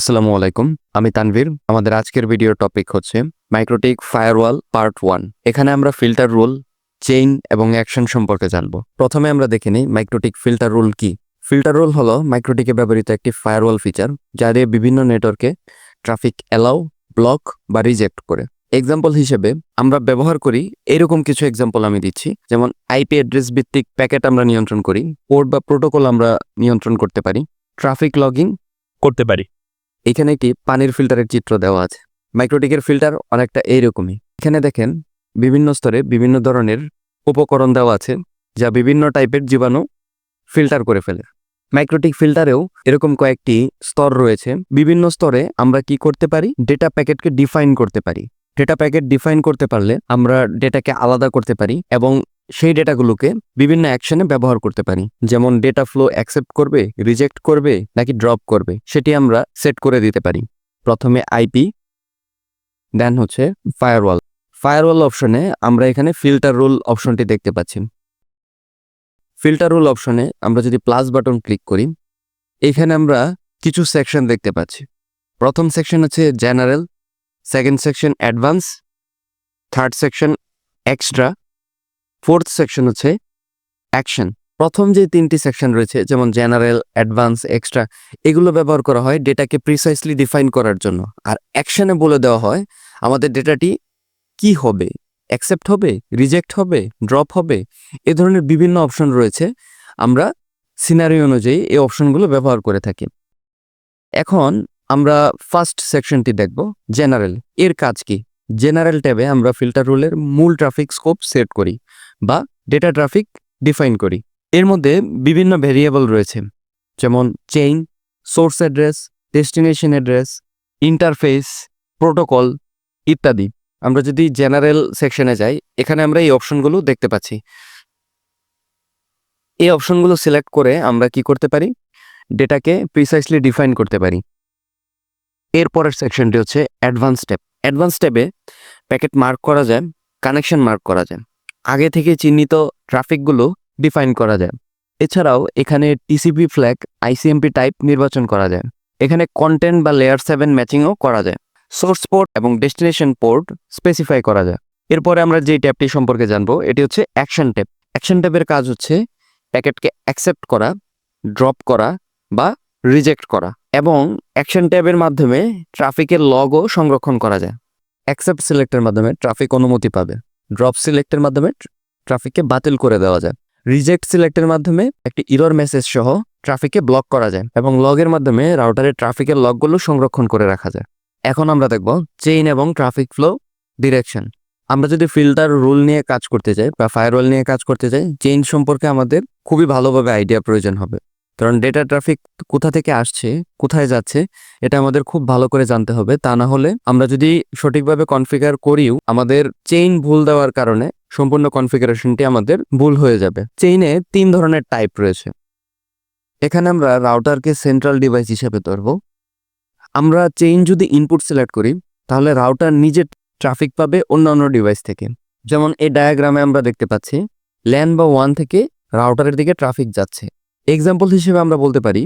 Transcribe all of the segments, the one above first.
আসসালামু আলাইকুম। আমি তানভীর। আমাদের আজকের ভিডিওর টপিক হচ্ছে মাইক্রোটিক ফায়ারওয়াল পার্ট ওয়ান এখানে আমরা ফিল্টার রুল চেইন এবং অ্যাকশন সম্পর্কে জানব। প্রথমে আমরা দেখে নিই মাইক্রোটিক ফিল্টার রুল কি। ফিল্টার রুল হলো মাইক্রোটিকে ব্যবহৃত একটি ফায়ারওয়াল ফিচার যা দিয়ে বিভিন্ন নেটওয়ার্কে ট্রাফিক অ্যালাউ ব্লক বা রিজেক্ট করে। এক্সাম্পল হিসেবে আমরা ব্যবহার করি এরকম কিছু এক্সাম্পল আমি দিচ্ছি। যেমন আইপি অ্যাড্রেস ভিত্তিক প্যাকেট আমরা নিয়ন্ত্রণ করি পোর্ট বা প্রোটোকল আমরা নিয়ন্ত্রণ করতে পারি ট্রাফিক লগিং করতে পারি। এখানে একটি পানির ফিল্টারের চিত্র দেওয়া আছে। মাইক্রোটিকের ফিল্টার অনেকটা এইরকমই। এখানে দেখেন, বিভিন্ন স্তরে বিভিন্ন ধরনের উপকরণ দেওয়া আছে, যা বিভিন্ন টাইপের জীবাণু ফিল্টার করে ফেলে। মাইক্রোটিক ফিল্টারেও এরকম কয়েকটি স্তর রয়েছে। বিভিন্ন স্তরে আমরা কি করতে পারি? ডেটা প্যাকেটকে ডিফাইন করতে পারি। ডেটা প্যাকেট ডিফাইন করতে পারলে আমরা ডেটাকে আলাদা করতে পারি এবং সেই ডেটাগুলোকে বিভিন্ন অ্যাকশনে ব্যবহার করতে পারি। যেমন ডেটা ফ্লো অ্যাকসেপ্ট করবে, রিজেক্ট করবে, নাকি ড্রপ করবে, সেটি আমরা সেট করে দিতে পারি। প্রথমে আইপি দেন হচ্ছে ফায়ারওয়াল। ফায়ারওয়াল অপশনে আমরা এখানে ফিল্টার রুল অপশনটি দেখতে পাচ্ছি। ফিল্টার রুল অপশনে আমরা যদি প্লাস বাটন ক্লিক করি, এখানে আমরা কিছু সেকশন দেখতে পাচ্ছি। প্রথম সেকশন হচ্ছে general, second section advance, third section extra fourth section হচ্ছে অ্যাকশন প্রথম যে তিনটি সেকশন রয়েছে, যেমন জেনারেল অ্যাডভান্স এক্সট্রা এগুলো ব্যবহার করা হয় ডেটাকে প্রিসাইসলি ডিফাইন করার জন্য। আর অ্যাকশানে বলে দেওয়া হয় আমাদের ডেটাটি কি হবে? অ্যাকসেপ্ট হবে? রিজেক্ট হবে? ড্রপ হবে? এ ধরনের বিভিন্ন অপশন রয়েছে। আমরা সিনারি অনুযায়ী এই অপশনগুলো ব্যবহার করে থাকি। এখন আমরা ফার্স্ট সেকশনটি দেখব জেনারেল এর কাজ কি? জেনারেল ট্যাবে আমরা ফিল্টার রুলের মূল ট্রাফিক স্কোপ সেট করি। বা ডেটা ট্রাফিক ডিফাইন করি। এর মধ্যে বিভিন্ন ভেরিয়েবল রয়েছে, যেমন chain source address destination address interface protocol ইত্যাদি। আমরা যদি জেনারেল সেকশনে যাই, এখানে আমরা এই অপশনগুলো দেখতে পাচ্ছি। এই অপশনগুলো সিলেক্ট করে আমরা কি করতে পারি? ডেটাকে প্রিসাইসলি ডিফাইন করতে পারি। এরপরের সেকশনটি হচ্ছে অ্যাডভান্স স্টেপ অ্যাডভান্স স্টেপে প্যাকেট মার্ক করা যায় কানেকশন মার্ক করা যায়। আগে থেকে চিহ্নিত ট্রাফিকগুলো ডিফাইন করা যায়। এছাড়াও এখানে টিসিপি ফ্ল্যাগ আইসিএমপি টাইপ নির্বাচন করা যায়। এখানে কন্টেন্ট বা লেয়ার সেভেন ম্যাচিংও করা যায়। সোর্স পোর্ট এবং ডেস্টিনেশন পোর্ট স্পেসিফাই করা যায়। এরপরে আমরা যে ট্যাবটি সম্পর্কে জানব, এটি হচ্ছে অ্যাকশন ট্যাব অ্যাকশন ট্যাবের কাজ হচ্ছে প্যাকেটকে অ্যাকসেপ্ট করা ড্রপ করা বা রিজেক্ট করা এবং অ্যাকশন ট্যাবের মাধ্যমে ট্রাফিকের লগও সংরক্ষণ করা যায়। অ্যাকসেপ্ট সিলেক্টের মাধ্যমে ট্রাফিক অনুমতি পাবে। ড্রপ সিলেক্টের মাধ্যমে ট্রাফিককে বাতিল করে দেওয়া যায়। রিজেক্ট সিলেক্টের মাধ্যমে একটি ইরর মেসেজ সহ ট্রাফিককে ব্লক করা যায় এবং লগের মাধ্যমে রাউটারের ট্রাফিকের লগগুলো সংরক্ষণ করে রাখা যায়। এখন আমরা দেখব চেইন এবং ট্রাফিক ফ্লো ডিরেকশন আমরা যদি ফিল্টার রুল নিয়ে কাজ করতে চাই বা ফায়ারওয়াল নিয়ে কাজ করতে চাই চেইন সম্পর্কে আমাদের খুবই ভালোভাবে আইডিয়া প্রয়োজন হবে। কারণ ডেটা ট্রাফিক কোথা থেকে আসছে, কোথায় যাচ্ছে, এটা আমাদের খুব ভালো করে জানতে হবে। তা না হলে আমরা যদি সঠিকভাবে কনফিগার করিও, আমাদের চেইন ভুল দেওয়ার কারণে সম্পূর্ণ কনফিগারেশনটি আমাদের ভুল হয়ে যাবে। চেইনে তিন ধরনের টাইপ রয়েছে। এখানে আমরা রাউটারকে সেন্ট্রাল ডিভাইস হিসেবে ধরব। আমরা চেইন যদি ইনপুট সিলেক্ট করি, তাহলে রাউটার নিজে ট্রাফিক পাবে অন্যান্য ডিভাইস থেকে। যেমন এই ডায়াগ্রামে আমরা দেখতে পাচ্ছি ল্যান বা ওয়ান থেকে রাউটারের দিকে ট্রাফিক যাচ্ছে। এক্সাম্পল হিসেবে আমরা বলতে পারি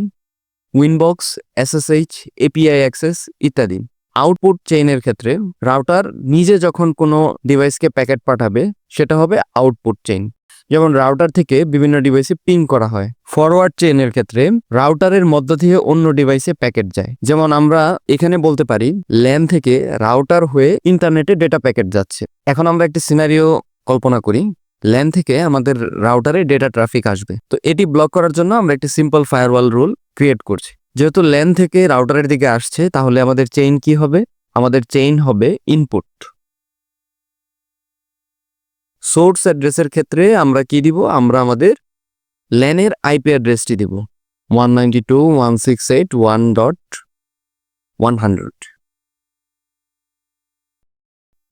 উইনবক্স এসএসএইচ এপিআই অ্যাক্সেস ইত্যাদি। আউটপুট চেইনের ক্ষেত্রে রাউটার নিজে যখন কোনো ডিভাইসকে প্যাকেট পাঠাবে, সেটা হবে আউটপুট চেইন যেমন রাউটার থেকে বিভিন্ন ডিভাইসে পিং করা হয়। ফরওয়ার্ড চেইনের ক্ষেত্রে রাউটারের মধ্য থেকে অন্য ডিভাইসে প্যাকেট যায়। যেমন আমরা এখানে বলতে পারি ল্যান থেকে রাউটার হয়ে ইন্টারনেটে ডেটা প্যাকেট যাচ্ছে। এখন আমরা একটি সিনারিও কল্পনা করি। ল্যান থেকে আমাদের রাউটারে ডেটা ট্রাফিক আসবে। তো এটি ব্লক করার জন্য আমরা একটি সিম্পল ফায়ারওয়াল রুল ক্রিয়েট করছি। যেহেতু ল্যান থেকে রাউটারের দিকে আসছে, তাহলে আমাদের চেইন কি হবে? আমাদের চেইন হবে ইনপুট সোর্স অ্যাড্রেসের ক্ষেত্রে আমরা কি দিব? আমরা আমাদের ল্যানের আইপি অ্যাড্রেসটি দিব। One ninety two one six eight one dot one hundred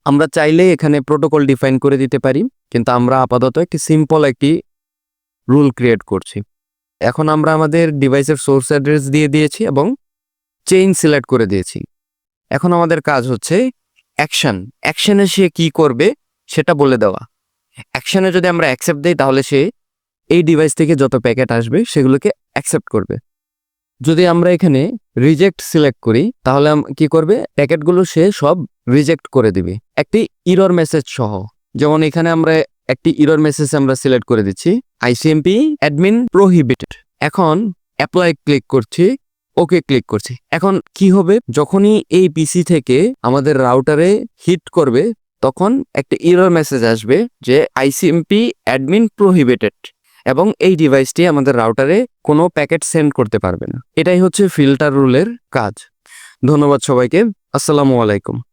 আমরা চাইলে এখানে প্রোটোকল ডিফাইন করে দিতে পারি, কিন্তু আমরা আপাতত একটি সিম্পল একটি রুল ক্রিয়েট করছি। এখন আমরা আমাদের ডিভাইসের সোর্স অ্যাড্রেস দিয়ে দিয়েছি এবং চেইন সিলেক্ট করে দিয়েছি। এখন আমাদের কাজ হচ্ছে অ্যাকশন অ্যাকশানে সে কি করবে সেটা বলে দেওয়া। অ্যাকশানে যদি আমরা অ্যাকসেপ্ট দিই, তাহলে সে এই ডিভাইস থেকে যত প্যাকেট আসবে, সেগুলোকে অ্যাকসেপ্ট করবে। যদি আমরা এখানে রিজেক্ট সিলেক্ট করি, তাহলে কি করবে? প্যাকেটগুলো সে সব রিজেক্ট করে দিবে। একটি ইরর মেসেজ সহ। যেমন এখানে আমরা একটি ইরর মেসেজ আমরা সিলেক্ট করে দিচ্ছি আইসিএমপি অ্যাডমিন প্রোহিবিটেড এখন অ্যাপ্লাই ক্লিক করছি ওকে ক্লিক করছি। এখন কি হবে? যখনই এই পিসি থেকে আমাদের রাউটারে হিট করবে, তখন একটা ইরর মেসেজ আসবে যে আইসিএমপি অ্যাডমিন প্রোহিবিটেড এবং এই ডিভাইসটি আমাদের রাউটারে কোনো প্যাকেট সেন্ড করতে পারবে না। এটাই হচ্ছে ফিল্টার রুলের কাজ। ধন্যবাদ সবাইকে। আসসালামু আলাইকুম।